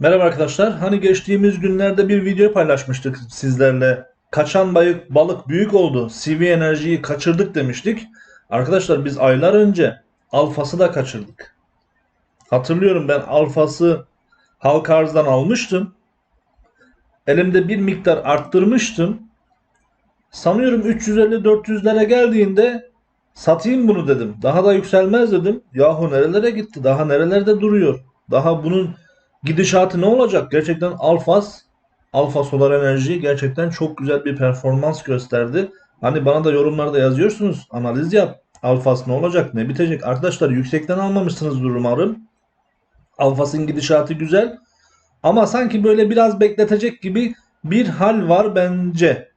Merhaba arkadaşlar. Hani geçtiğimiz günlerde bir video paylaşmıştık sizlerle. Kaçan bayık, balık büyük oldu. CV enerjiyi kaçırdık demiştik. Arkadaşlar biz aylar önce alfası da kaçırdık. Hatırlıyorum ben alfası halka arzdan almıştım. Elimde bir miktar arttırmıştım. Sanıyorum 350-400'lere geldiğinde satayım bunu dedim. Daha da yükselmez dedim. Yahu nerelere gitti? Daha nerelerde duruyor? Daha bunun gidişatı ne olacak? Gerçekten Alfas, Alfa Solar Enerji gerçekten çok güzel bir performans gösterdi. Hani bana da yorumlarda yazıyorsunuz. Analiz yap. Alfas ne olacak? Ne bitecek? Arkadaşlar yüksekten almamışsınızdır umarım. Alfas'ın gidişatı güzel. Ama sanki böyle biraz bekletecek gibi bir hal var bence.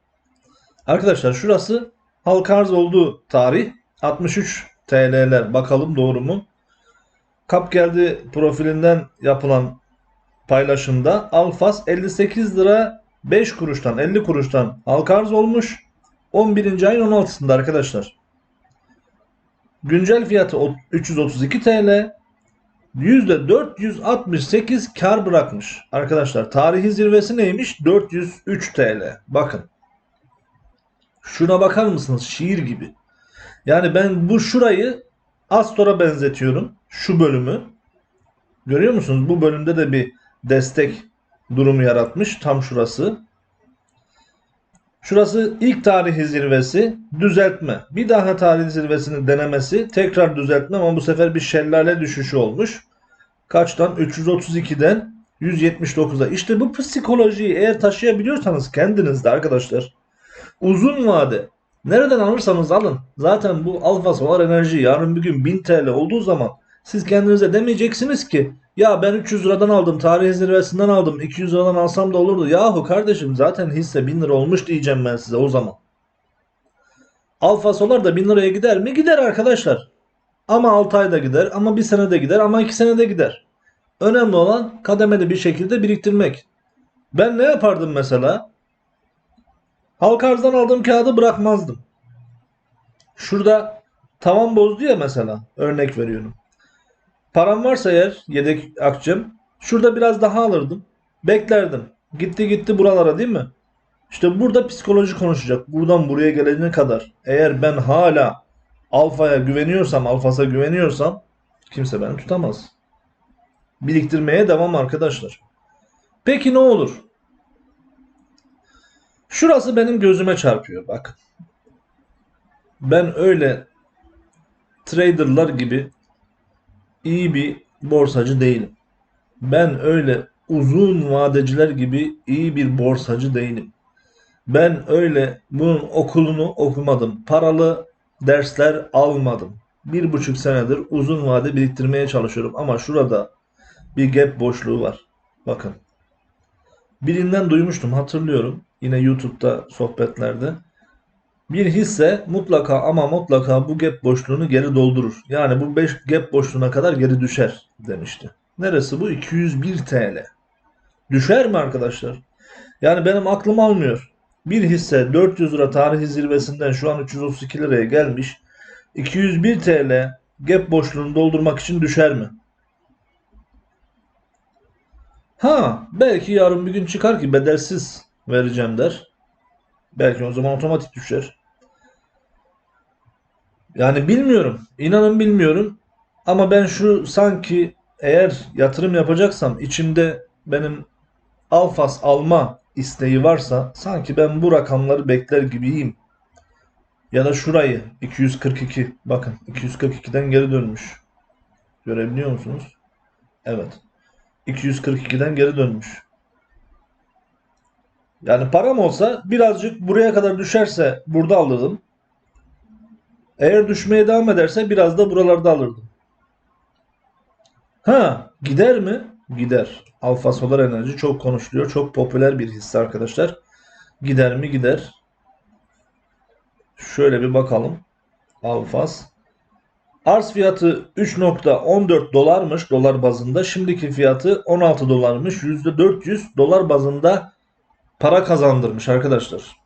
Arkadaşlar şurası halka arz olduğu tarih 63 TL'ler. Bakalım doğru mu? Kap geldi profilinden yapılan paylaşımda Alfas 58 lira 5 kuruştan 50 kuruştan halka arz olmuş. 11. ayın 16'sında arkadaşlar. Güncel fiyatı o- 332 TL. %468 kar bırakmış. Arkadaşlar tarihi zirvesi neymiş? 403 TL. Bakın. Şuna bakar mısınız? Şiir gibi. Yani ben bu şurayı Astor'a benzetiyorum. Şu bölümü. Görüyor musunuz? Bu bölümde de bir destek durumu yaratmış. Tam şurası. Şurası ilk tarihi zirvesi düzeltme. Bir daha tarihi zirvesini denemesi tekrar düzeltme ama bu sefer bir şelale düşüşü olmuş. Kaçtan? 332'den 179'a. İşte bu psikolojiyi eğer taşıyabiliyorsanız kendinizde arkadaşlar uzun vade nereden alırsanız alın. Zaten bu alfa solar enerji yarın bir gün 1000 TL olduğu zaman siz kendinize demeyeceksiniz ki ya ben 300 liradan aldım tarihi zirvesinden aldım 200 liradan alsam da olurdu. Yahu kardeşim zaten hisse 1000 lira olmuş diyeceğim ben size o zaman. Alfa solar da 1000 liraya gider mi? Gider arkadaşlar. Ama 6 ayda gider ama 1 senede gider ama 2 senede gider. Önemli olan kademeli bir şekilde biriktirmek. Ben ne yapardım mesela? Halka arzdan aldığım kağıdı bırakmazdım. Şurada tavan bozdu ya mesela. Örnek veriyorum. Param varsa eğer yedek akçem şurada biraz daha alırdım. Beklerdim. Gitti gitti buralara değil mi? İşte burada psikoloji konuşacak. Buradan buraya gelene kadar. Eğer ben hala alfaya güveniyorsam, alfasa güveniyorsam kimse beni tutamaz. Biriktirmeye devam arkadaşlar. Peki ne olur? Şurası benim gözüme çarpıyor bak. Ben öyle traderlar gibi iyi bir borsacı değilim. Ben öyle uzun vadeciler gibi iyi bir borsacı değilim. Ben öyle bunun okulunu okumadım. Paralı dersler almadım. Bir buçuk senedir uzun vade biriktirmeye çalışıyorum. Ama şurada bir gap boşluğu var. Bakın. Birinden duymuştum hatırlıyorum. Yine YouTube'da sohbetlerde. Bir hisse mutlaka ama mutlaka bu gap boşluğunu geri doldurur. Yani bu 5 gap boşluğuna kadar geri düşer demişti. Neresi bu? 201 TL. Düşer mi arkadaşlar? Yani benim aklım almıyor. Bir hisse 400 lira tarihi zirvesinden şu an 332 liraya gelmiş. 201 TL gap boşluğunu doldurmak için düşer mi? Ha, belki yarın bir gün çıkar ki bedelsiz vereceğim der. Belki o zaman otomatik düşer. Yani bilmiyorum. İnanın bilmiyorum. Ama ben şu sanki eğer yatırım yapacaksam içimde benim alfas alma isteği varsa sanki ben bu rakamları bekler gibiyim. Ya da şurayı 242 bakın 242'den geri dönmüş. Görebiliyor musunuz? Evet. 242'den geri dönmüş. Yani param olsa birazcık buraya kadar düşerse burada alırdım. Eğer düşmeye devam ederse biraz da buralarda alırdım. Ha, gider mi? Gider. Alfa Solar Enerji çok konuşuluyor. Çok popüler bir hisse arkadaşlar. Gider mi? Gider. Şöyle bir bakalım. Alfas. Arz fiyatı 3.14 dolarmış dolar bazında. Şimdiki fiyatı 16 dolarmış. %400 dolar bazında para kazandırmış arkadaşlar.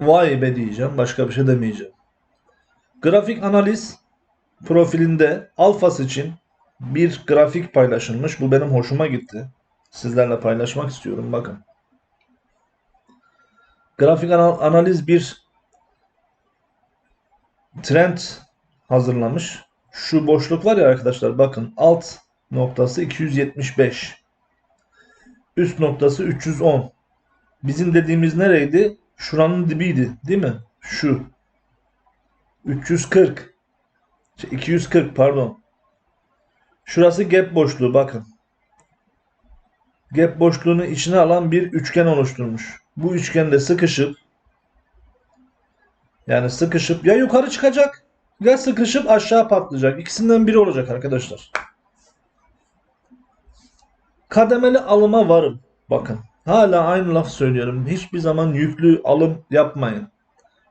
Vay be diyeceğim. Başka bir şey demeyeceğim. Grafik analiz profilinde Alfas için bir grafik paylaşılmış. Bu benim hoşuma gitti. sizlerle paylaşmak istiyorum. Bakın. Grafik anal- analiz bir trend hazırlamış. Şu boşluk var ya arkadaşlar bakın alt noktası 275. Üst noktası 310. Bizim dediğimiz nereydi? Şuranın dibiydi, değil mi? Şu. 340. Şey, 240 pardon. Şurası gap boşluğu bakın. Gap boşluğunu içine alan bir üçgen oluşturmuş. Bu üçgende sıkışıp yani sıkışıp ya yukarı çıkacak ya sıkışıp aşağı patlayacak. İkisinden biri olacak arkadaşlar. Kademeli alıma varım. Bakın. Hala aynı laf söylüyorum. Hiçbir zaman yüklü alım yapmayın.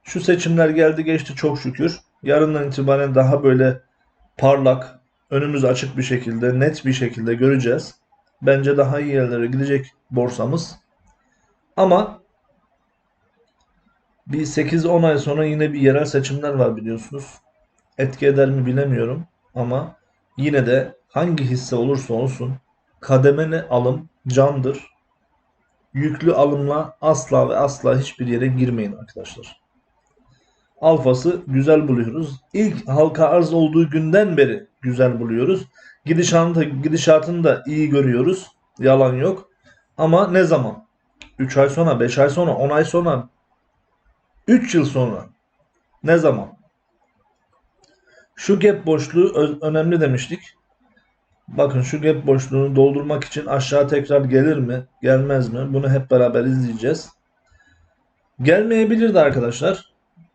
Şu seçimler geldi geçti çok şükür. Yarından itibaren daha böyle parlak, önümüz açık bir şekilde, net bir şekilde göreceğiz. Bence daha iyi yerlere gidecek borsamız. Ama bir 8-10 ay sonra yine bir yerel seçimler var biliyorsunuz. Etki eder mi bilemiyorum ama yine de hangi hisse olursa olsun kademeli alım candır. Yüklü alımla asla ve asla hiçbir yere girmeyin arkadaşlar. Alfası güzel buluyoruz. İlk halka arz olduğu günden beri güzel buluyoruz. Gidişatını da, gidişatını da iyi görüyoruz. Yalan yok. Ama ne zaman? 3 ay sonra, 5 ay sonra, 10 ay sonra, 3 yıl sonra. Ne zaman? Şu gap boşluğu önemli demiştik. Bakın şu gap boşluğunu doldurmak için aşağı tekrar gelir mi, gelmez mi? Bunu hep beraber izleyeceğiz. Gelmeyebilir de arkadaşlar.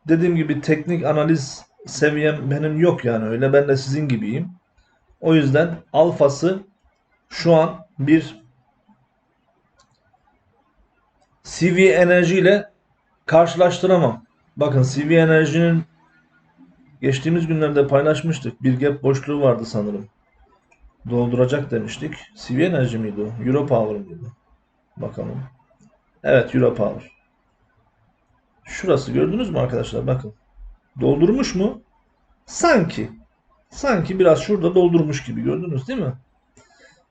Dediğim gibi teknik analiz seviyem benim yok yani öyle. Ben de sizin gibiyim. O yüzden alfası şu an bir CV enerji ile karşılaştıramam. Bakın CV enerjinin geçtiğimiz günlerde paylaşmıştık. Bir gap boşluğu vardı sanırım. Dolduracak demiştik. CV enerji miydi o? Euro Power mıydı? Bakalım. Evet Euro Power. Şurası gördünüz mü arkadaşlar? Bakın. Doldurmuş mu? Sanki. Sanki biraz şurada doldurmuş gibi gördünüz değil mi?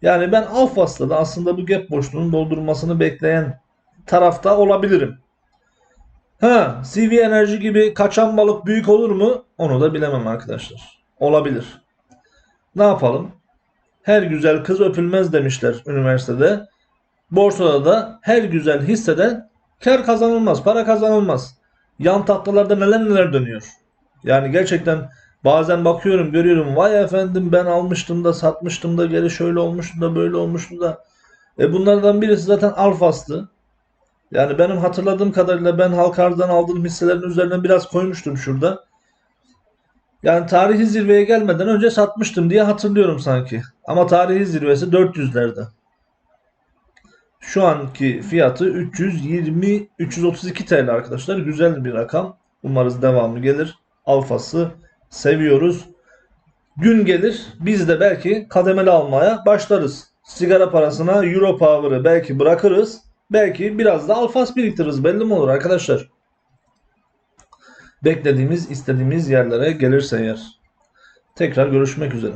Yani ben Alfas'ta da aslında bu gap boşluğunun doldurulmasını bekleyen tarafta olabilirim. Ha, CV enerji gibi kaçan balık büyük olur mu? Onu da bilemem arkadaşlar. Olabilir. Ne yapalım? Her güzel kız öpülmez demişler üniversitede. Borsada da her güzel hisseden kar kazanılmaz, para kazanılmaz. Yan tahtalarda neler neler dönüyor. Yani gerçekten bazen bakıyorum, görüyorum. Vay efendim ben almıştım da satmıştım da geri şöyle olmuştu da böyle olmuştu da. E bunlardan birisi zaten Alfas'tı. Yani benim hatırladığım kadarıyla ben halka arzdan aldığım hisselerin üzerine biraz koymuştum şurada. Yani tarihi zirveye gelmeden önce satmıştım diye hatırlıyorum sanki. Ama tarihi zirvesi 400'lerde. Şu anki fiyatı 320 332 TL arkadaşlar. Güzel bir rakam. Umarız devamı gelir. Alfası seviyoruz. Gün gelir biz de belki kademeli almaya başlarız. Sigara parasına Euro Power'ı belki bırakırız. Belki biraz da alfas biriktiririz. Belli mi olur arkadaşlar? Beklediğimiz, istediğimiz yerlere gelirse eğer. Tekrar görüşmek üzere.